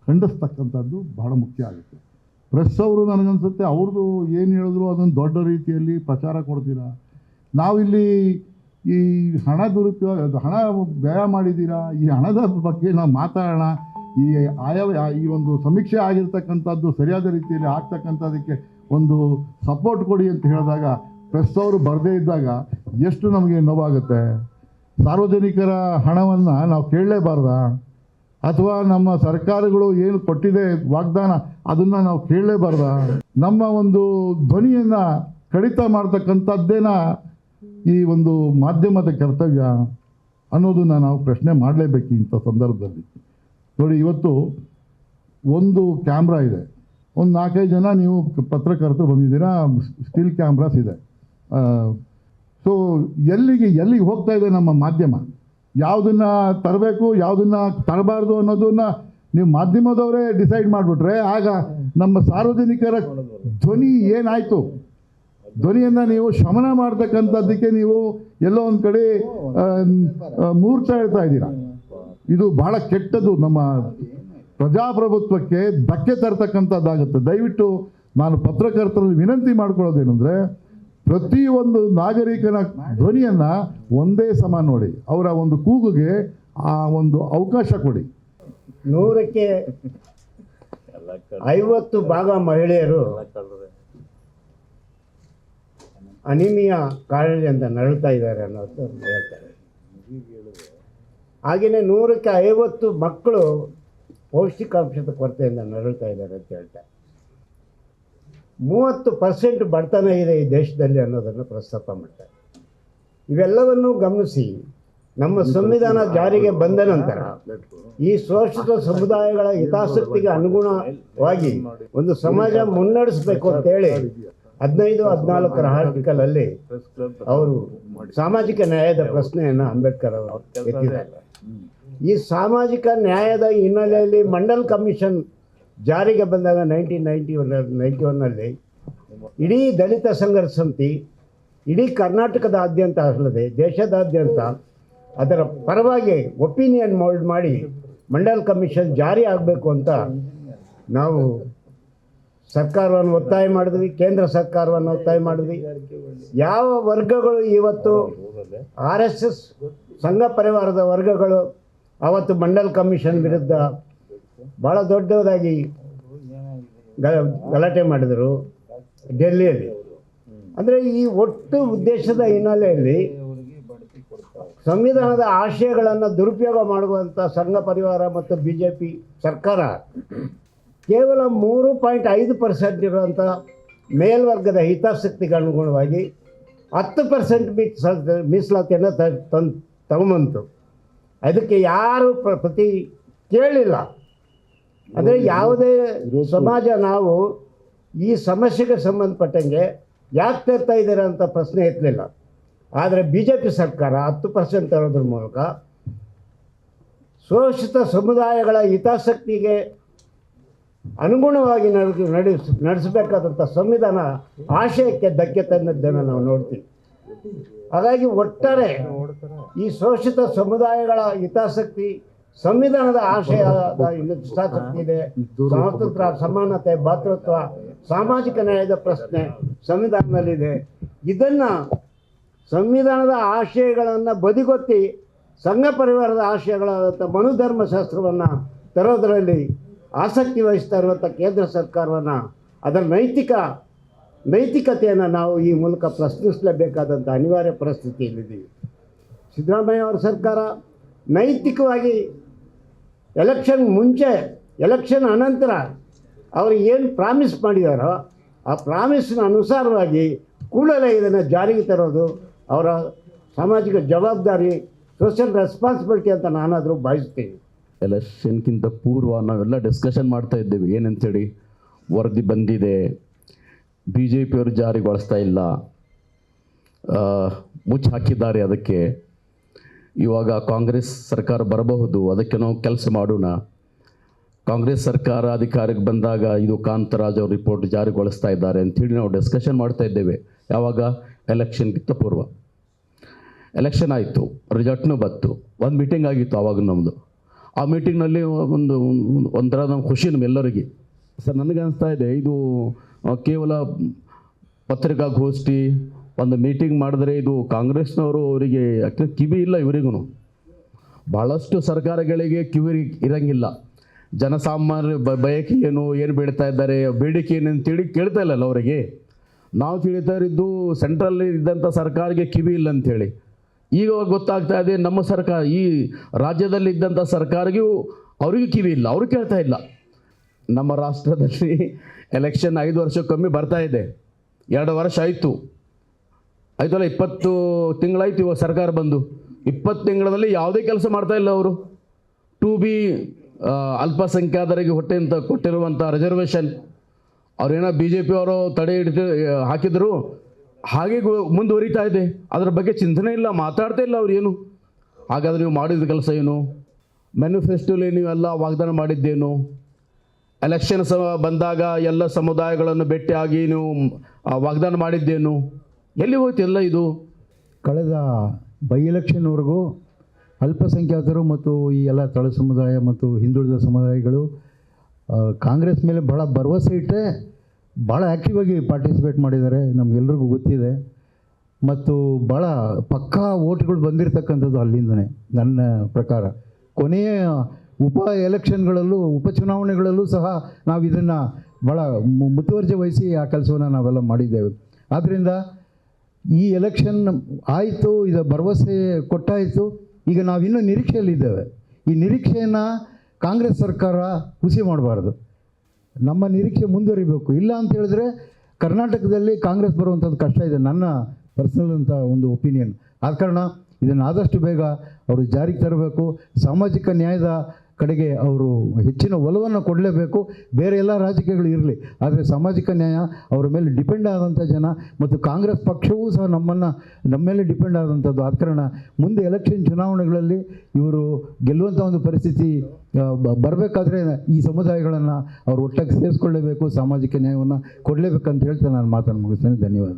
A: ಖಂಡಿಸ್ತಕ್ಕಂಥದ್ದು ಬಹಳ ಮುಖ್ಯ ಆಗುತ್ತೆ. ಪ್ರೆಸ್ ಅವರು ನನಗನ್ಸುತ್ತೆ, ಅವ್ರದ್ದು ಏನು ಹೇಳಿದ್ರು ಅದನ್ನು ದೊಡ್ಡ ರೀತಿಯಲ್ಲಿ ಪ್ರಚಾರ ಕೊಡ್ತೀರಾ? ನಾವಿಲ್ಲಿ ಈ ಹಣ ದುರುಪಯೋಗ ಹಣ ವ್ಯಯ ಮಾಡಿದ್ದೀರಾ? ಈ ಹಣದ ಬಗ್ಗೆ ನಾವು ಮಾತಾಡೋಣ. ಈ ಆಯವ ಈ ಒಂದು ಸಮೀಕ್ಷೆ ಆಗಿರ್ತಕ್ಕಂಥದ್ದು ಸರಿಯಾದ ರೀತಿಯಲ್ಲಿ ಆಗ್ತಕ್ಕಂಥದಕ್ಕೆ ಒಂದು ಸಪೋರ್ಟ್ ಕೊಡಿ ಅಂತ ಹೇಳಿದಾಗ ಪ್ರೆಸ್ ಅವರು ಬರದೇ ಇದ್ದಾಗ ಎಷ್ಟು ನಮಗೆ ನೋವಾಗುತ್ತೆ? ಸಾರ್ವಜನಿಕರ ಹಣವನ್ನು ನಾವು ಕೇಳಲೇಬಾರ್ದ? ಅಥವಾ ನಮ್ಮ ಸರ್ಕಾರಗಳು ಏನು ಕೊಟ್ಟಿದೆ ವಾಗ್ದಾನ ಅದನ್ನು ನಾವು ಕೇಳಲೇಬಾರ್ದ? ನಮ್ಮ ಒಂದು ಧ್ವನಿಯನ್ನು ಕಡಿತ ಮಾಡ್ತಕ್ಕಂಥದ್ದೇನ ಈ ಒಂದು ಮಾಧ್ಯಮದ ಕರ್ತವ್ಯ ಅನ್ನೋದನ್ನು ನಾವು ಪ್ರಶ್ನೆ ಮಾಡಲೇಬೇಕು ಇಂಥ ಸಂದರ್ಭದಲ್ಲಿ. ನೋಡಿ, ಇವತ್ತು ಒಂದು ಕ್ಯಾಮ್ರಾ ಇದೆ. ಒಂದು ನಾಲ್ಕೈದು ಜನ ನೀವು ಪತ್ರಕರ್ತರು ಬಂದಿದ್ದೀರಾ? ಸ್ಟಿಲ್ ಕ್ಯಾಮ್ರಾಸ್ ಇದೆ. ಸೊ ಎಲ್ಲಿಗೆ ಎಲ್ಲಿಗೆ ಹೋಗ್ತಾ ಇದೆ ನಮ್ಮ ಮಾಧ್ಯಮ? ಯಾವುದನ್ನ ತರಬೇಕು, ಯಾವುದನ್ನ ತರಬಾರ್ದು ಅನ್ನೋದನ್ನ ನೀವು ಮಾಧ್ಯಮದವರೇ ಡಿಸೈಡ್ ಮಾಡಿಬಿಟ್ರೆ ಆಗ ನಮ್ಮ ಸಾರ್ವಜನಿಕರ ಧ್ವನಿ ಏನಾಯಿತು? ಧ್ವನಿಯನ್ನು ನೀವು ಶಮನ ಮಾಡ್ತಕ್ಕಂಥದ್ದಕ್ಕೆ ನೀವು ಎಲ್ಲೋ ಒಂದು ಕಡೆ ಮೂರ್ತ ಹೇಳ್ತಾ ಇದ್ದೀರಾ? ಇದು ಬಹಳ ಕೆಟ್ಟದ್ದು. ನಮ್ಮ ಪ್ರಜಾಪ್ರಭುತ್ವಕ್ಕೆ ಧಕ್ಕೆ ತರ್ತಕ್ಕಂಥದ್ದಾಗುತ್ತೆ. ದಯವಿಟ್ಟು ನಾನು ಪತ್ರಕರ್ತರಲ್ಲಿ ವಿನಂತಿ ಮಾಡ್ಕೊಳ್ಳೋದೇನೆಂದರೆ ಪ್ರತಿಯೊಂದು ನಾಗರಿಕನ ಧ್ವನಿಯನ್ನು ಒಂದೇ ಸಮ ನೋಡಿ. ಅವರ ಒಂದು ಕೂಗುಗೆ ಆ ಒಂದು ಅವಕಾಶ ಕೊಡಿ.
F: ನೂರಕ್ಕೆ ಐವತ್ತು ಭಾಗ ಮಹಿಳೆಯರು ಅನಿಮಿಯಾ ಕಾಳಜಿಯಿಂದ ನರಳ್ತಾ ಇದ್ದಾರೆ ಅನ್ನೋದು ಹೇಳ್ತಾರೆ. ಹಾಗೆಯೇ ನೂರಕ್ಕೆ ಐವತ್ತು ಮಕ್ಕಳು ಪೌಷ್ಟಿಕಾಂಶದ ಕೊರತೆಯಿಂದ ನರಳ್ತಾ ಇದ್ದಾರೆ ಅಂತ ಹೇಳ್ತಾರೆ. ಮೂವತ್ತು ಪರ್ಸೆಂಟ್ ಬಡತನ ಇದೆ ಈ ದೇಶದಲ್ಲಿ ಅನ್ನೋದನ್ನು ಪ್ರಸ್ತಾಪ ಮಾಡ್ತಾರೆ. ಇವೆಲ್ಲವನ್ನು ಗಮನಿಸಿ ನಮ್ಮ ಸಂವಿಧಾನ ಜಾರಿಗೆ ಬಂದ ನಂತರ ಈ ಶೋಷಿತ ಸಮುದಾಯಗಳ ಹಿತಾಸಕ್ತಿಗೆ ಅನುಗುಣವಾಗಿ ಒಂದು ಸಮಾಜ ಮುನ್ನಡೆಸಬೇಕು ಅಂತೇಳಿ ಹದಿನೈದು, ಹದಿನಾಲ್ಕರ ಆರ್ಟಿಕಲ್ ಅಲ್ಲಿ ಅವರು ಸಾಮಾಜಿಕ ನ್ಯಾಯದ ಪ್ರಶ್ನೆಯನ್ನು ಅಂಬೇಡ್ಕರ್ ಅವರು ಎತ್ತಿದ್ದಾರೆ. ಈ ಸಾಮಾಜಿಕ ನ್ಯಾಯದ ಹಿನ್ನೆಲೆಯಲ್ಲಿ ಮಂಡಲ್ ಕಮಿಷನ್ ಜಾರಿಗೆ ಬಂದಾಗ ನೈನ್ಟೀನ್ ನೈಂಟಿ ಒನ್ ನೈಂಟಿ ಒನ್ನಲ್ಲಿ ಇಡೀ ದಲಿತ ಸಂಘರ್ಷ ಸಮಿತಿ ಇಡೀ ಕರ್ನಾಟಕದಾದ್ಯಂತ ಅಲ್ಲದೆ ದೇಶದಾದ್ಯಂತ ಅದರ ಪರವಾಗಿ ಒಪಿನಿಯನ್ ಮೋಲ್ಡ್ ಮಾಡಿ ಮಂಡಲ್ ಕಮಿಷನ್ ಜಾರಿ ಆಗಬೇಕು ಅಂತ ನಾವು ಸರ್ಕಾರವನ್ನು ಒತ್ತಾಯ ಮಾಡಿದ್ವಿ, ಕೇಂದ್ರ ಸರ್ಕಾರವನ್ನು ಒತ್ತಾಯ ಮಾಡಿದ್ವಿ. ಯಾವ ವರ್ಗಗಳು ಇವತ್ತು ಆರ್ ಎಸ್ ಎಸ್ ಸಂಘ ಪರಿವಾರದ ವರ್ಗಗಳು, ಅವತ್ತು ಮಂಡಲ್ ಕಮಿಷನ್ ವಿರುದ್ಧ ಭಾಳ ದೊಡ್ಡದಾಗಿ ಗಲಾಟೆ ಮಾಡಿದರು ಡೆಲ್ಲಿಯಲ್ಲಿ. ಅಂದರೆ ಈ ಒಟ್ಟು ಉದ್ದೇಶದ ಹಿನ್ನೆಲೆಯಲ್ಲಿ ಸಂವಿಧಾನದ ಆಶಯಗಳನ್ನು ದುರುಪಯೋಗ ಮಾಡುವಂಥ ಸಂಘ ಪರಿವಾರ ಮತ್ತು ಬಿ ಜೆ ಪಿ ಸರ್ಕಾರ ಕೇವಲ ಮೂರು ಪಾಯಿಂಟ್ ಐದು ಪರ್ಸೆಂಟ್ ಇರುವಂಥ ಮೇಲ್ವರ್ಗದ ಹಿತಾಸಕ್ತಿಗೆ ಅನುಗುಣವಾಗಿ ಹತ್ತು ಪರ್ಸೆಂಟ್ ಮೀಸಲಾತಿ, ಮೀಸಲಾತಿಯನ್ನು ತಂದು, ತಗೊಂಬಂತು. ಅದಕ್ಕೆ ಯಾರು ಪ್ರ- ಪ್ರತಿ ಕೇಳಲಿಲ್ಲ ಅಂದರೆ ಯಾವುದೇ ಸಮಾಜ ನಾವು ಈ ಸಮಸ್ಯೆಗೆ ಸಂಬಂಧಪಟ್ಟಂಗೆ ಯಾಕೆ ತರ್ತಾ ಇದ್ದೀರಾ ಅಂತ ಪ್ರಶ್ನೆ ಎತ್ತಲಿಲ್ಲ. ಆದರೆ ಬಿ ಜೆ ಪಿ ಸರ್ಕಾರ ಹತ್ತು ಪರ್ಸೆಂಟ್ ತರೋದ್ರ ಮೂಲಕ ಶೋಷಿತ ಸಮುದಾಯಗಳ ಹಿತಾಸಕ್ತಿಗೆ ಅನುಗುಣವಾಗಿ ನಡೆ ನಡೆಸ ನಡೆಸಬೇಕಾದಂಥ ಸಂವಿಧಾನ ಆಶಯಕ್ಕೆ ಧಕ್ಕೆ ತಂದದ್ದನ್ನು ನಾವು ನೋಡ್ತೀವಿ. ಹಾಗಾಗಿ ಒಟ್ಟಾರೆ ಈ ಶೋಷಿತ ಸಮುದಾಯಗಳ ಹಿತಾಸಕ್ತಿ ಸಂವಿಧಾನದ ಆಶಯದ ಹಿತಾಸಕ್ತಿ ಇದೆ ಸ್ವಾತಂತ್ರ್ಯ ಸಮಾನತೆ ಭಾತೃತ್ವ ಸಾಮಾಜಿಕ ನ್ಯಾಯದ ಪ್ರಶ್ನೆ ಸಂವಿಧಾನದಲ್ಲಿದೆ. ಇದನ್ನು ಸಂವಿಧಾನದ ಆಶಯಗಳನ್ನು ಬದಿಗೊತ್ತಿ ಸಂಘ ಪರಿವಾರದ ಆಶಯಗಳಾದಂಥ ಮನುಧರ್ಮಶಾಸ್ತ್ರವನ್ನು ತರೋದರಲ್ಲಿ ಆಸಕ್ತಿ ವಹಿಸ್ತಾ ಇರುವಂಥ ಕೇಂದ್ರ ಸರ್ಕಾರವನ್ನು ಅದರ ನೈತಿಕ ನೈತಿಕತೆಯನ್ನು ನಾವು ಈ ಮೂಲಕ ಪ್ರಶ್ನಿಸಲೇಬೇಕಾದಂಥ ಅನಿವಾರ್ಯ ಪರಿಸ್ಥಿತಿಯಲ್ಲಿದ್ದೀವಿ. ಸಿದ್ದರಾಮಯ್ಯ ಅವರ ಸರ್ಕಾರ ನೈತಿಕವಾಗಿ ಎಲೆಕ್ಷನ್ ಮುಂಚೆ ಎಲೆಕ್ಷನ್ ಅನಂತರ ಅವರು ಏನು ಪ್ರಾಮಿಸ್ ಮಾಡಿದಾರೋ, ಆ ಪ್ರಾಮಿಸ್ನ ಅನುಸಾರವಾಗಿ ಕೂಡಲೇ ಇದನ್ನು ಜಾರಿಗೆ ತರೋದು ಅವರ ಸಾಮಾಜಿಕ ಜವಾಬ್ದಾರಿ ಸೋಷಿಯಲ್ ರೆಸ್ಪಾನ್ಸಿಬಿಲಿಟಿ ಅಂತ ನಾನಾದರೂ ಭಾವಿಸ್ತೀನಿ.
D: ಎಲೆಕ್ಷನ್ಗಿಂತ ಪೂರ್ವ ನಾವೆಲ್ಲ ಡಿಸ್ಕಷನ್ ಮಾಡ್ತಾ ಇದ್ದೇವೆ. ಏನಂತೇಳಿ? ವರದಿ ಬಂದಿದೆ. ಬಿ ಜೆ ಪಿಯವರು ಜಾರಿಗೊಳಿಸ್ತಾ ಇಲ್ಲ. ಮುಚ್ಚಿ ಹಾಕಿದ್ದಾರೆ ಅದಕ್ಕೆ. ಇವಾಗ ಕಾಂಗ್ರೆಸ್ ಸರ್ಕಾರ ಬರಬಹುದು, ಅದಕ್ಕೆ ನಾವು ಕೆಲಸ ಮಾಡೋಣ. ಕಾಂಗ್ರೆಸ್ ಸರ್ಕಾರ ಅಧಿಕಾರಕ್ಕೆ ಬಂದಾಗ ಇದು ಕಾಂತರಾಜ್ ಅವರು ರಿಪೋರ್ಟ್ ಜಾರಿಗೊಳಿಸ್ತಾ ಇದ್ದಾರೆ ಅಂಥೇಳಿ ನಾವು ಡಿಸ್ಕಷನ್ ಮಾಡ್ತಾ ಇದ್ದೇವೆ. ಯಾವಾಗ? ಎಲೆಕ್ಷನ್ಗಿಂತ ಪೂರ್ವ. ಎಲೆಕ್ಷನ್ ಆಯಿತು ರಿಸಲ್ಟ್ನೂ ಬಂತು. ಒಂದು ಮೀಟಿಂಗ್ ಆಗಿತ್ತು ಆವಾಗ ನಮ್ಮದು ಆ ಮೀಟಿಂಗ್ನಲ್ಲಿ ಒಂದು, ಒಂಥರ ನಮ್ಮ ಖುಷಿ ನಮ್ಮೆಲ್ಲರಿಗೆ ಸರ್, ನನಗೆ ಅನಿಸ್ತಾ ಇದೆ, ಇದು ಕೇವಲ ಪತ್ರಿಕಾಗೋಷ್ಠಿ ಒಂದು ಮೀಟಿಂಗ್ ಮಾಡಿದ್ರೆ ಇದು ಕಾಂಗ್ರೆಸ್ನವರು ಅವರಿಗೆ ಕಿವಿ ಇಲ್ಲ ಇವರಿಗೂ ಭಾಳಷ್ಟು ಸರ್ಕಾರಗಳಿಗೆ ಕಿವಿ ಇರಂಗಿಲ್ಲ. ಜನಸಾಮಾನ್ಯ ಬಯಕೆ ಏನು ಏನು ಬೇಡ್ತಾ ಇದ್ದಾರೆ, ಬೇಡಿಕೆ ಏನು ಅಂತೇಳಿ ಕೇಳ್ತಾ ಇಲ್ಲಲ್ಲ ಅವರಿಗೆ. ನಾವು ತಿಳಿತಾ ಇರಿದ್ದು ಸೆಂಟ್ರಲ್ ಇದ್ದಂಥ ಸರ್ಕಾರಕ್ಕೆ ಕಿವಿ ಇಲ್ಲ ಅಂಥೇಳಿ. ಈಗ ಗೊತ್ತಾಗ್ತಾ ಇದೆ ನಮ್ಮ ಸರ್ಕಾರ, ಈ ರಾಜ್ಯದಲ್ಲಿ ಇದ್ದಂಥ ಸರ್ಕಾರಗೂ ಅವ್ರಿಗೂ ಕಿವಿ ಇಲ್ಲ, ಅವರು ಕೇಳ್ತಾ ಇಲ್ಲ. ನಮ್ಮ ರಾಷ್ಟ್ರದಲ್ಲಿ ಎಲೆಕ್ಷನ್ ಐದು ವರ್ಷಕ್ಕೊಮ್ಮೆ ಬರ್ತಾ ಇದೆ. ಎರಡು ವರ್ಷ ಆಯಿತು. ಆಯ್ತಲ್ಲ ಇಪ್ಪತ್ತು ತಿಂಗಳಾಯ್ತು ಇವಾಗ ಸರ್ಕಾರ ಬಂದು. ಇಪ್ಪತ್ತು ತಿಂಗಳಲ್ಲಿ ಯಾವುದೇ ಕೆಲಸ ಮಾಡ್ತಾ ಇಲ್ಲ ಅವರು. ಟು ಬಿ ಅಲ್ಪಸಂಖ್ಯಾತರಿಗೆ ಹೊಟ್ಟೆ ಅಂತ ಕೊಟ್ಟಿರುವಂಥ ರಿಸರ್ವೇಷನ್ ಅವ್ರೇನೋ ಬಿ ಜೆ ಪಿಯವರು ತಡೆ ಹಿಡಿದು ಹಾಕಿದ್ರು. ಹಾಗೆ ಮುಂದುವರಿತಾ ಇದೆ. ಅದರ ಬಗ್ಗೆ ಚಿಂತನೆ ಇಲ್ಲ, ಮಾತಾಡ್ತಾ ಇಲ್ಲ ಅವ್ರು ಏನು. ಹಾಗಾದ್ರೆ ನೀವು ಮಾಡಿದ ಕೆಲಸ ಏನು? ಮ್ಯಾನಿಫೆಸ್ಟೋಲಿ ನೀವೆಲ್ಲ ವಾಗ್ದಾನ ಮಾಡಿದ್ದೇನು? ಎಲೆಕ್ಷನ್ ಸಮ ಬಂದಾಗ ಎಲ್ಲ ಸಮುದಾಯಗಳನ್ನು ಭೇಟಿಯಾಗಿ ನೀವು ವಾಗ್ದಾನ ಮಾಡಿದ್ದೇನು? ಎಲ್ಲಿ ಹೋಯ್ತು ಎಲ್ಲ ಇದು?
G: ಕಳೆದ ಬೈ ಎಲೆಕ್ಷನ್ವರೆಗೂ ಅಲ್ಪಸಂಖ್ಯಾತರು ಮತ್ತು ಈ ಎಲ್ಲ ತಳ ಸಮುದಾಯ ಮತ್ತು ಹಿಂದುಳಿದ ಸಮುದಾಯಗಳು ಕಾಂಗ್ರೆಸ್ ಮೇಲೆ ಭಾಳ ಭರವಸೆ ಇಟ್ಟೆ ಭಾಳ ಆ್ಯಕ್ಟಿವ್ ಆಗಿ ಪಾರ್ಟಿಸಿಪೇಟ್ ಮಾಡಿದ್ದಾರೆ, ನಮಗೆಲ್ರಿಗೂ ಗೊತ್ತಿದೆ. ಮತ್ತು ಭಾಳ ಪಕ್ಕಾ ಓಟ್ಗಳು ಬಂದಿರತಕ್ಕಂಥದ್ದು ಅಲ್ಲಿಂದನೇ, ನನ್ನ ಪ್ರಕಾರ. ಕೊನೆಯ ಉಪ ಎಲೆಕ್ಷನ್ಗಳಲ್ಲೂ ಉಪಚುನಾವಣೆಗಳಲ್ಲೂ ಸಹ ನಾವು ಇದನ್ನು ಭಾಳ ಮುತುವರ್ಜೆ ಮುತುವರ್ಜಿ ವಹಿಸಿ ಆ ಕೆಲಸವನ್ನು ನಾವೆಲ್ಲ ಮಾಡಿದ್ದೇವೆ. ಆದ್ದರಿಂದ ಈ ಎಲೆಕ್ಷನ್ ಆಯಿತು, ಇದು ಭರವಸೆ ಕೊಟ್ಟಾಯಿತು, ಈಗ ನಾವಿನ್ನೂ ನಿರೀಕ್ಷೆಯಲ್ಲಿದ್ದೇವೆ. ಈ ನಿರೀಕ್ಷೆಯನ್ನು ಕಾಂಗ್ರೆಸ್ ಸರ್ಕಾರ ಹುಸಿ ಮಾಡಬಾರ್ದು. ನಮ್ಮ ನಿರೀಕ್ಷೆ ಮುಂದುವರಿಬೇಕು. ಇಲ್ಲ ಅಂತ ಹೇಳಿದ್ರೆ ಕರ್ನಾಟಕದಲ್ಲಿ ಕಾಂಗ್ರೆಸ್ ಬರುವಂಥದ್ದು ಕಷ್ಟ ಇದೆ. ನನ್ನ ಪರ್ಸನಲ್ ಅಂತ ಒಂದು ಒಪಿನಿಯನ್ ಆದ ಕಾರಣ ಇದನ್ನು ಆದಷ್ಟು ಬೇಗ ಅವರು ಜಾರಿಗೆ ತರಬೇಕು. ಸಾಮಾಜಿಕ ನ್ಯಾಯದ ಕಡೆಗೆ ಅವರು ಹೆಚ್ಚಿನ ಒಲವನ್ನು ಕೊಡಲೇಬೇಕು. ಬೇರೆ ಎಲ್ಲ ರಾಜಕೀಯಗಳು ಇರಲಿ. ಆದರೆ ಸಾಮಾಜಿಕ ನ್ಯಾಯ ಅವರ ಮೇಲೆ ಡಿಪೆಂಡ್ ಆದಂಥ ಜನ ಮತ್ತು ಕಾಂಗ್ರೆಸ್ ಪಕ್ಷವೂ ಸಹ ನಮ್ಮನ್ನು, ನಮ್ಮ ಮೇಲೆ ಡಿಪೆಂಡ್ ಆದಂಥದ್ದು. ಆದ ಕಾರಣ ಮುಂದೆ ಎಲೆಕ್ಷನ್ ಚುನಾವಣೆಗಳಲ್ಲಿ ಇವರು ಗೆಲ್ಲುವಂಥ ಒಂದು ಪರಿಸ್ಥಿತಿ ಬರಬೇಕಾದ್ರೆ ಈ ಸಮುದಾಯಗಳನ್ನು ಅವರು ಒಟ್ಟಾಗಿ ಸೇರಿಸ್ಕೊಳ್ಳೇಬೇಕು. ಸಾಮಾಜಿಕ ನ್ಯಾಯವನ್ನು ಕೊಡಲೇಬೇಕಂತ ಹೇಳ್ತಾ ನಾನು ಮಾತನ್ನು ಮುಗಿಸ್ತೇನೆ. ಧನ್ಯವಾದ.